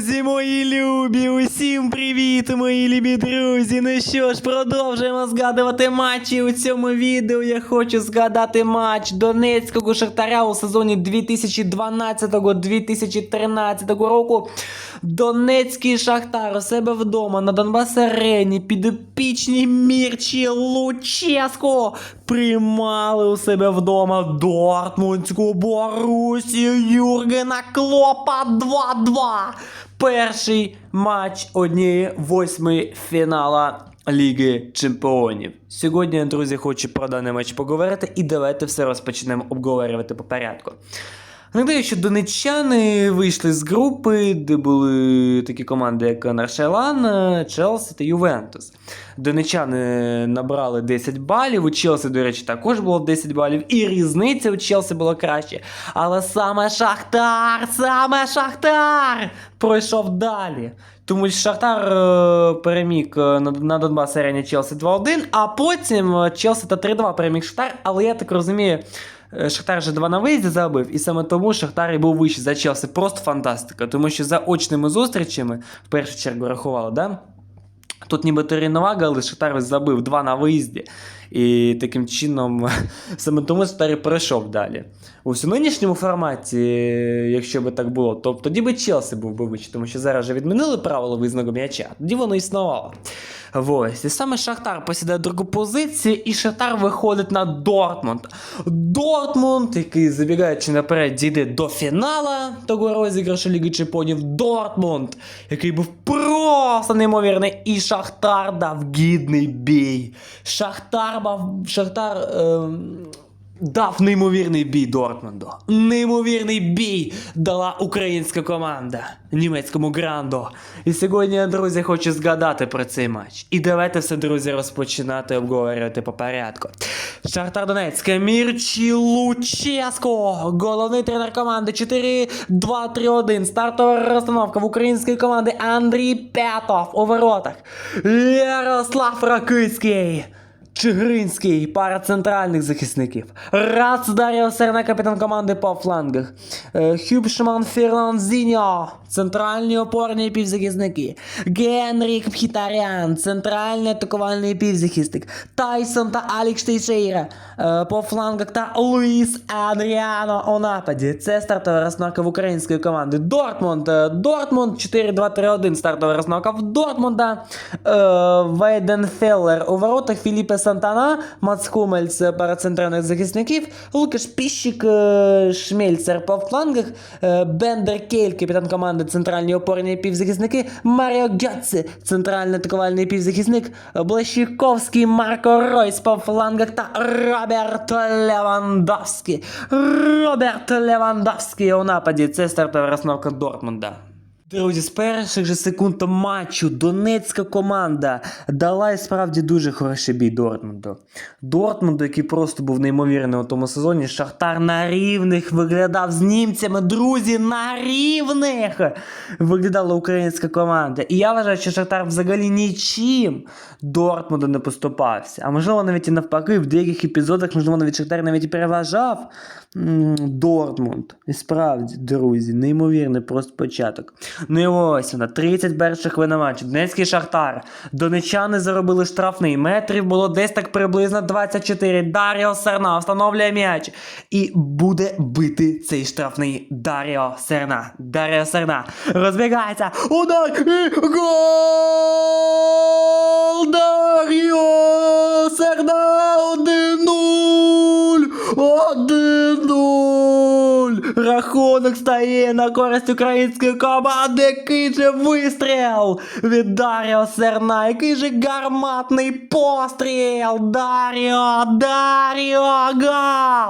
Друзі, мої любі, усім привіт, мої любі друзі. Ну що ж, продовжуємо згадувати матчі. У цьому відео я хочу згадати матч Донецького Шахтаря у сезоні 2012-2013 року. Донецький Шахтар у себе вдома на Донбас Арені підопічні Мірчі Луческо приймали у себе вдома Дортмундську Борусію Юргена Клопа 2-2. Перший матч однієї восьмої фінала Ліги Чемпіонів. Сьогодні, друзі, хочу про даний матч поговорити і давайте все розпочнемо обговорювати по порядку. Нагадаю, що донеччани вийшли з групи, де були такі команди, як Наршайлан, Челсі та Ювентус. Донеччани набрали 10 балів, у Челсі, до речі, також було 10 балів, і різниця у Челсі була краще. Але саме Шахтар, саме Шахтар пройшов далі. Тому що Шахтар е, переміг е, на, Донбас арені Челсі 2-1, а потім е, Челсі та 3-2 переміг Шахтар, але я так розумію. Е, Шахтар вже два на виїзді забив, і саме тому Шахтар і був вищий за Челсі. Просто фантастика. Тому що за очними зустрічами, в першу чергу рахували, да? Тут ніби Терінова, але Шахтар забив два на виїзді. І таким чином, саме тому Шахтар і перейшов далі. У нинішньому форматі, якщо би так було, то тоді би Челсі був би вищий, тому що зараз вже відмінили правило виїзного м'яча, тоді воно існувало. Ось. І саме Шахтар посідає другу позицію, і Шахтар виходить на Дортмунд. Дортмунд, який забігаючи наперед, дійде до фінала того розіграшу Ліги Чемпіонів. Дортмунд, який був просто неймовірний. І Шахтар дав гідний бій. Шахтар дав. Шахтар. ем, Дав неймовірний бій Дортмунду. Неймовірний бій дала українська команда німецькому гранду. І сьогодні, друзі, хочу згадати про цей матч. І давайте все, друзі, розпочинати обговорювати по порядку. Шахтар Донецька, Мірчі Луческо, головний тренер команди 4-2-3-1. Стартова розстановка в української команди Андрій Пятов у воротах. Ярослав Ракицький. Чигиринський, пара центральних захисників. Рац Даріо Серна, капітан команди по флангах. Е, Хюбшман Ферланзіньо, центральні опорні півзахисники. Генрік Мхітарян, центральний атакувальний півзахисник. Тайсон та Алікс Тейшейра е, по флангах та Луїс Адріано у нападі. Це стартова розновка в української команди. Дортмунд. е, Дортмунд 4-2-3-1 стартова розновка в Дортмунда. Е, Вейденфеллер у воротах Філіпе Сантана, Мац Хумельс пара центральних захисників, Лукаш Піщик, е, Шмельцер по флангах, е, Бендер Кейль, капітан команди центральні опорні півзахисники, Маріо Гьоци, центральний атакувальний півзахисник, Блащиковський, Марко Ройс по флангах та Роберт Левандовський. Роберт Левандовський у нападі. Це стартова розновка Дортмунда. Друзі, з перших же секунд матчу Донецька команда дала і справді дуже хороший бій Дортмунду. Дортмунду, який просто був неймовірний у тому сезоні. Шахтар на рівних виглядав з німцями. Друзі, на рівних виглядала українська команда. І я вважаю, що Шахтар взагалі нічим Дортмунду не поступався. А можливо, навіть і навпаки, в деяких епізодах, можливо, навіть Шахтар навіть і переважав Дортмунд. І справді, друзі, неймовірний просто початок. Ну і ось вона, 31 хвилина матчу. Донецький Шахтар. Донечани заробили штрафний. Метрів було десь так приблизно 24. Даріо Серна встановлює м'яч. І буде бити цей штрафний Даріо Серна. Даріо Серна розбігається. Удар і гол! Даріо Серна 1-0! Рахунок стає на користь української команди. Який же вистріл від Даріо Серна. Який же гарматний постріл. Даріо, Даріо,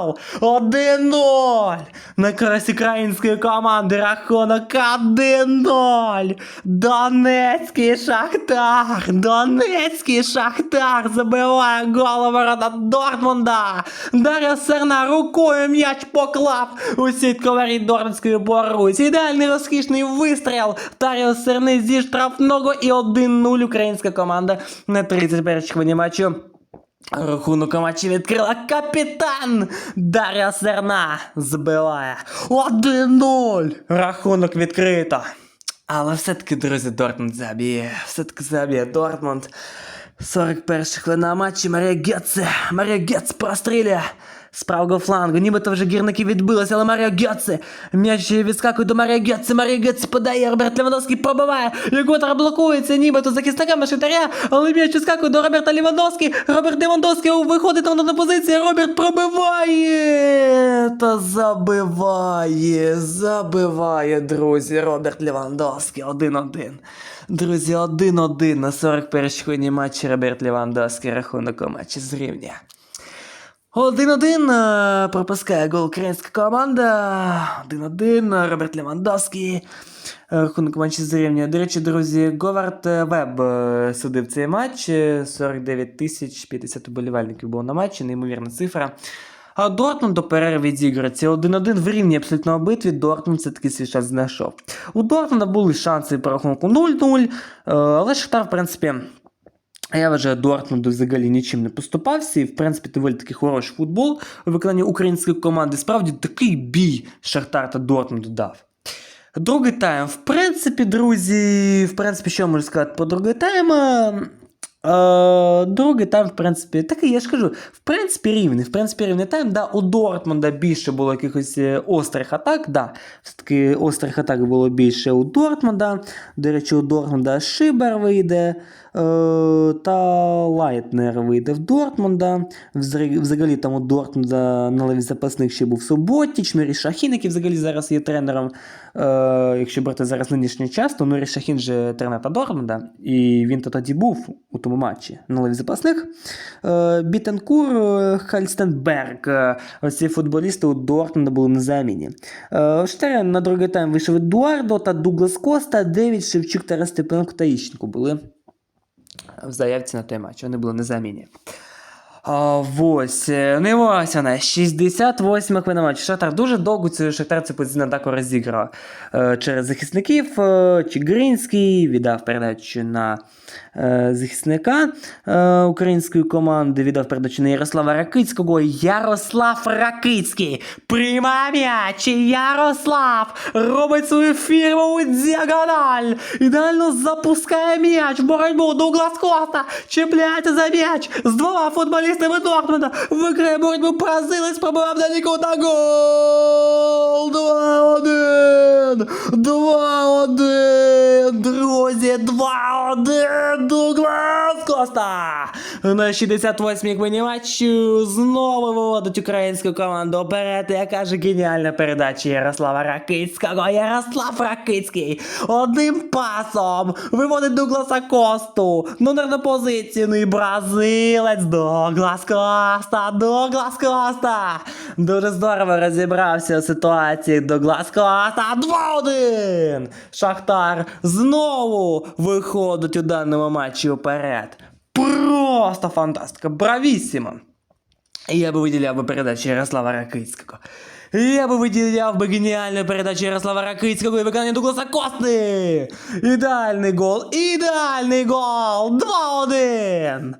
гол! 1-0! На користь української команди рахунок 1-0! Донецький Шахтар! Донецький Шахтар забиває гол ворота Дортмунда! Даріо Серна рукою м'яч поклав у сітку воріт Дортмундської Борусі. Ідеальний розкішний вистріл Даріо Серни зі штрафного і 1-0 українська команда на 31 хвилині матчу. Рахунок матчі відкрила капітан Дар'я Серна. Збиває 1-0. Рахунок відкрито. Але все-таки, друзі, Дортмунд заб'є. Все-таки заб'є Дортмунд. 41 хвилина матчі Марія Гетце. Марія Гетц прострілює з правого флангу. Нібито вже гірники відбилися, але Марія Гетце. М'яч відскакує до Марія Гетце. Марія Гетце подає. Роберт Левандовський пробиває. Єготар блокується, нібито захисниками Швейцарія. Але м'яч відскакує до Роберта Левандовський. Роберт Левандовський виходить на позицію. Роберт пробиває. Та забиває. Забиває, друзі. Роберт Левандовський. 1-1. Друзі, 1-1 на 41 хвилині матчі Роберт Левандовський рахунок у матчі зрівняє. 1-1 е, пропускає гол українська команда. 1-1 Роберт Левандовський. Е, Рахунок матчі зрівнює. До речі, друзі, Говард Веб е, судив цей матч. Е, 49 тисяч 50 уболівальників було на матчі, неймовірна цифра. А Дортмунд до перерви відіграється 1-1 в рівні абсолютно битві. Дортмунд все-таки свій шанс знайшов. У Дортмунда були шанси по рахунку 0-0, е, але Шахтар, в принципі, я вважаю, Дортмунду взагалі нічим не поступався, і в принципі доволі такий хороший футбол у виконанні української команди. Справді такий бій Шахтар та Дортмунду дав. Другий тайм. В принципі, друзі, в принципі, що можу сказати про другий тайм? Е, Е, другий тайм, в принципі, такий, я ж кажу, в принципі, рівний. В принципі, рівний тайм, да, у Дортмунда більше було якихось е, острих атак, да, все-таки острих атак було більше у Дортмунда. До речі, у Дортмунда Шибер вийде, та Лайтнер вийде в Дортмунда. Взагалі, там у Дортмунда на лаві запасних ще був Суботіч, Нурі Шахін, який взагалі зараз є тренером. Е, якщо брати зараз нинішній час, то Нурі Шахін же тренер та Дортмунда, і він то тоді був у тому матчі на лаві запасних. Е, Бітенкур, е, Хальстенберг. е, Оці футболісти у Дортмунда були на заміні. Е, Штаря на другий тайм вийшов Едуардо та Дуглас Коста, Девід Шевчук та Степенко та Іщенко були в заявці на той матч. Вони були на заміні. А, е, не ось вона, 68 хвилина матчу. Шахтар дуже довго цю Шахтар цю позиційну атаку розіграв е, через захисників. Е, Чигринський віддав передачу на захисника української команди, віддав передачу на Ярослава Ракицького. Ярослав Ракицький приймає м'яч. Ярослав робить свою фірмову діагональ. Ідеально запускає м'яч боротьбу. Дуглас Коста чіпляється за м'яч з двома футболістами Дортмунда. Виграє боротьбу бразилець, пробивав далеко та гол! 2-1! 2-1! Друзі, 2-1! Дуглас Коста! На 68-й хвилині матчу знову виводить українську команду вперед, яка ж геніальна передача Ярослава Ракицького. Ярослав Ракицький одним пасом виводить Дугласа Косту. Номер на позицію, ну і бразилець Дуглас Коста, Дуглас Коста. Дуже здорово розібрався у ситуації Дуглас Коста. 2-1! Шахтар знову виходить у даному матчі вперед. Просто фантастика, бравіссимо! Я би виділяв би передачу Ярослава Ракицького. Я би виділяв би геніальну передачу Ярослава Ракицького і виконання Дугласа Кости. Ідеальний гол, ідеальний гол! 2-1!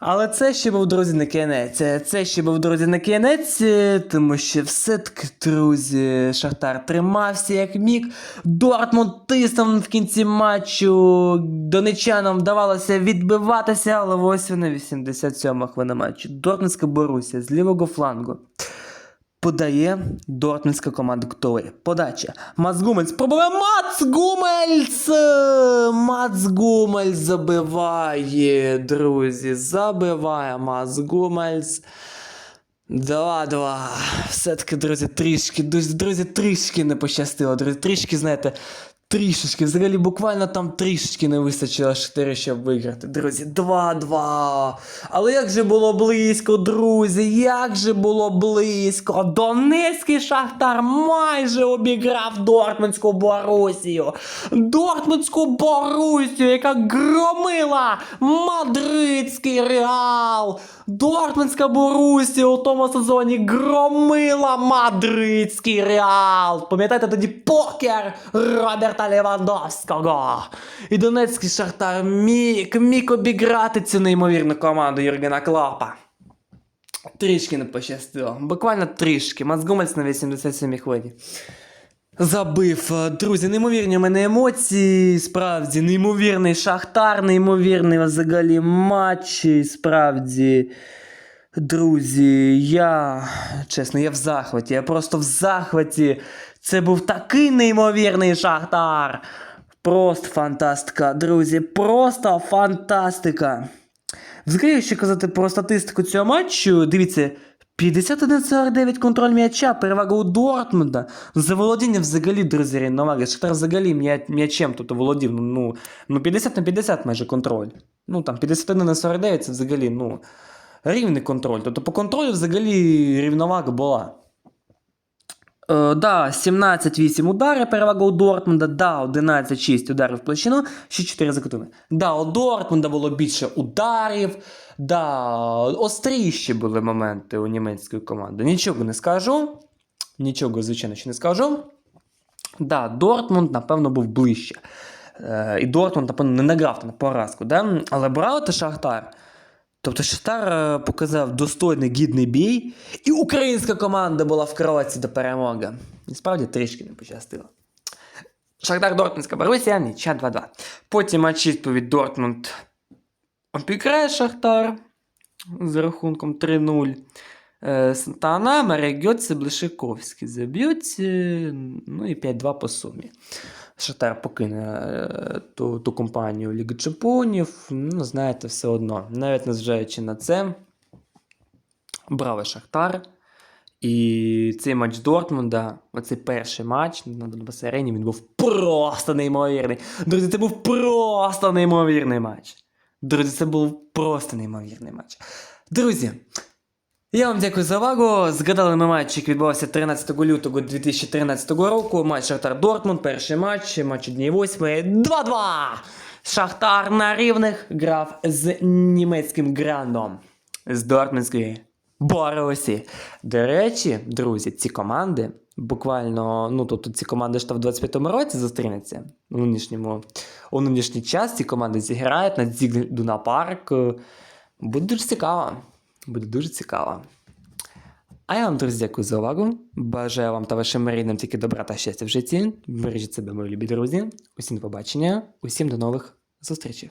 Але це ще був, друзі, не кінець. Це ще був, друзі, не кінець, е, тому що все-таки, друзі, Шахтар тримався як міг. Дортмунд тиснув в кінці матчу. Донечанам вдавалося відбиватися, але ось вони 87 хвилина матчу. Дортмундська Боруся з лівого флангу. Подає Дортмундська команда Ктові. Подача. Мац Гумельс пробиває Мац Гумельс! Мац Гумельс забиває, друзі. Забиває Мац Гумельс. 2-2. Все-таки, друзі, трішки, друзі, трішки не пощастило. Друзі, трішки, знаєте, трішечки. Взагалі, буквально там трішечки не вистачило 4, щоб виграти. Друзі, 2-2. Але як же було близько, друзі, як же було близько. Донецький Шахтар майже обіграв Дортмундську Борусію. Дортмундську Борусію, яка громила мадридський Реал. Дортмундська Борусія у тому сезоні громила мадридський Реал. Пам'ятаєте тоді покер Роберта Левандовського. І Донецький Шахтар міг, міг обіграти цю неймовірну команду Юргена Клопа. Трішки не пощастило. Буквально трішки. Мацгумельс на 87 хвилині. Забив, Е, друзі, неймовірні у мене емоції. Справді, неймовірний шахтар, неймовірний взагалі матчі. Справді. Друзі, я чесно, я в захваті. Я просто в захваті. Це був такий неймовірний шахтар. Просто фантастика, друзі, просто фантастика. Взагалі, якщо казати про статистику цього матчу, дивіться, 51-49 контроль м'яча, перевага у Дортмунда. За володіння взагалі, друзі, рівноваги. Шахтар взагалі м'ячем тут володів. Ну, ну 50 на 50 майже контроль. Ну там 51 на 49 це взагалі, ну, рівний контроль. Тобто по контролю взагалі рівновага була. Е, да, 17-8 удари, перевага у Дортмунда, да, 11-6 ударів в площину, ще 4 закотини. Да, у Дортмунда було більше ударів, да, остріші були моменти у німецької команди. Нічого не скажу. Нічого, звичайно, ще не скажу. Да, Дортмунд, напевно, був ближче. Е, і Дортмунд, напевно, не награв на поразку. Да? Але брав ти Шахтар. Тобто Шахтар е, показав достойний гідний бій, і українська команда була в кроваці до перемоги. І справді трішки не пощастило. Шахтар Дортмундська Борусія, ніча 2-2. Потім матч відповідь Дортмунд обіграє Шахтар з рахунком 3-0. Е, Сантана, Марегьоц і Блишиковський заб'ють. е, Ну і 5-2 по сумі. Шахтар покине е, ту, ту компанію Ліги Чемпіонів. Ну, знаєте, все одно. Навіть незважаючи на це, бравий Шахтар. І цей матч Дортмунда, оцей перший матч на Донбасі арені, він був просто неймовірний. Друзі, це був просто неймовірний матч. Друзі, це був просто неймовірний матч. Друзі, я вам дякую за увагу. Згадали ми матч, який відбувався 13 лютого 2013 року. Матч Шахтар Дортмунд, перший матч, матч однієї восьмої. 2-2! Шахтар на рівних грав з німецьким грандом з Дортмундської Борусі. До речі, друзі, ці команди буквально, ну тобто ці команди ж в 25-му році зустрінуться у нинішньому, у нинішній час. Ці команди зіграють на Зіг Дуна Парк. Буде дуже цікаво. Буде дуже цікаво. А я вам, друзі, дякую за увагу. Бажаю вам та вашим рідним тільки добра та щастя в житті. Бережіть себе, мої любі друзі. Усім до побачення, усім до нових зустрічей.